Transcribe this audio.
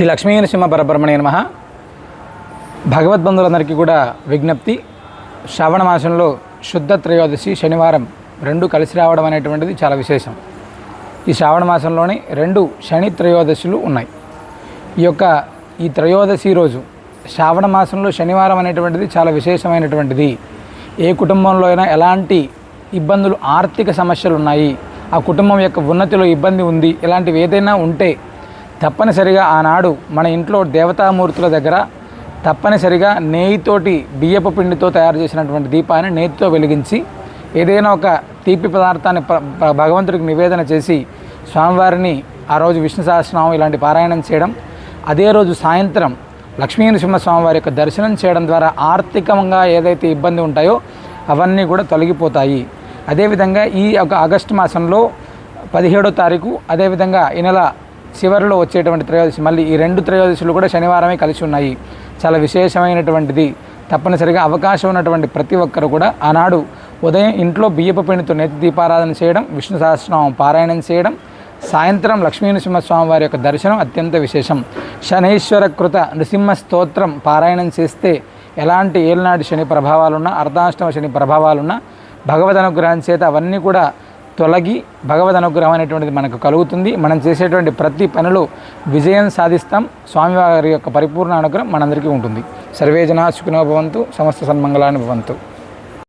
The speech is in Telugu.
శ్రీ లక్ష్మీ నరసింహ పరబ్రహ్మణ్య నమ. భగవద్బంధులందరికీ కూడా విజ్ఞప్తి. శ్రావణ మాసంలో శుద్ధ త్రయోదశి శనివారం రెండు కలిసి రావడం అనేటువంటిది చాలా విశేషం. ఈ శ్రావణ మాసంలోనే రెండు శని త్రయోదశులు ఉన్నాయి. ఈ యొక్క ఈ త్రయోదశి రోజు శ్రావణ మాసంలో శనివారం అనేటువంటిది చాలా విశేషమైనటువంటిది. ఏ కుటుంబంలో అయినా ఎలాంటి ఇబ్బందులు ఆర్థిక సమస్యలు ఉన్నాయి ఆ కుటుంబం యొక్క ఉన్నతిలో ఇబ్బంది ఉంది ఇలాంటివి ఏదైనా ఉంటే తప్పనిసరిగా ఆనాడు మన ఇంట్లో దేవతామూర్తుల దగ్గర తప్పనిసరిగా నెయ్యితోటి బియ్యపు పిండితో తయారు చేసినటువంటి దీపాన్ని నెయ్యితో వెలిగించి ఏదైనా ఒక తీపి పదార్థాన్ని భగవంతుడికి నివేదన చేసి స్వామివారిని ఆ రోజు విష్ణు సహస్రనామం ఇలాంటి పారాయణం చేయడం అదే రోజు సాయంత్రం లక్ష్మీ నరసింహస్వామి వారి యొక్క దర్శనం చేయడం ద్వారా ఆర్థికంగా ఏదైతే ఇబ్బంది ఉంటాయో అవన్నీ కూడా తొలగిపోతాయి. అదేవిధంగా ఈ ఒక ఆగస్టు మాసంలో పదిహేడో తారీఖు అదేవిధంగా ఈ నెల చివరిలో వచ్చేటువంటి త్రయోదశి. మళ్ళీ ఈ రెండు త్రయోదశులు కూడా శనివారమే కలిసి ఉన్నాయి. చాలా విశేషమైనటువంటిది. తప్పనిసరిగా అవకాశం ఉన్నటువంటి ప్రతి ఒక్కరు కూడా ఆనాడు ఉదయం ఇంట్లో బియ్యపు పిండితో నేతి దీపారాధన చేయడం విష్ణు సహస్రనామం పారాయణం చేయడం సాయంత్రం లక్ష్మీనరసింహస్వామి వారి యొక్క దర్శనం అత్యంత విశేషం. శనైశ్వర కృత నృసింహ స్తోత్రం పారాయణం చేస్తే ఎలాంటి ఏలనాటి శని ప్రభావాలున్నా అర్ధాష్టమ శని ప్రభావాలున్నా భగవద్ అనుగ్రహం చేత అవన్నీ కూడా తొలగి భగవద్ అనుగ్రహం అనేటువంటిది మనకు కలుగుతుంది. మనం చేసేటువంటి ప్రతి పనిలో విజయం సాధిస్తాం. స్వామివారి యొక్క పరిపూర్ణ అనుగ్రహం మనందరికీ ఉంటుంది. సర్వేజన సుఖినో భవంతు సమస్త సన్మంగళాన్ని భవంతు.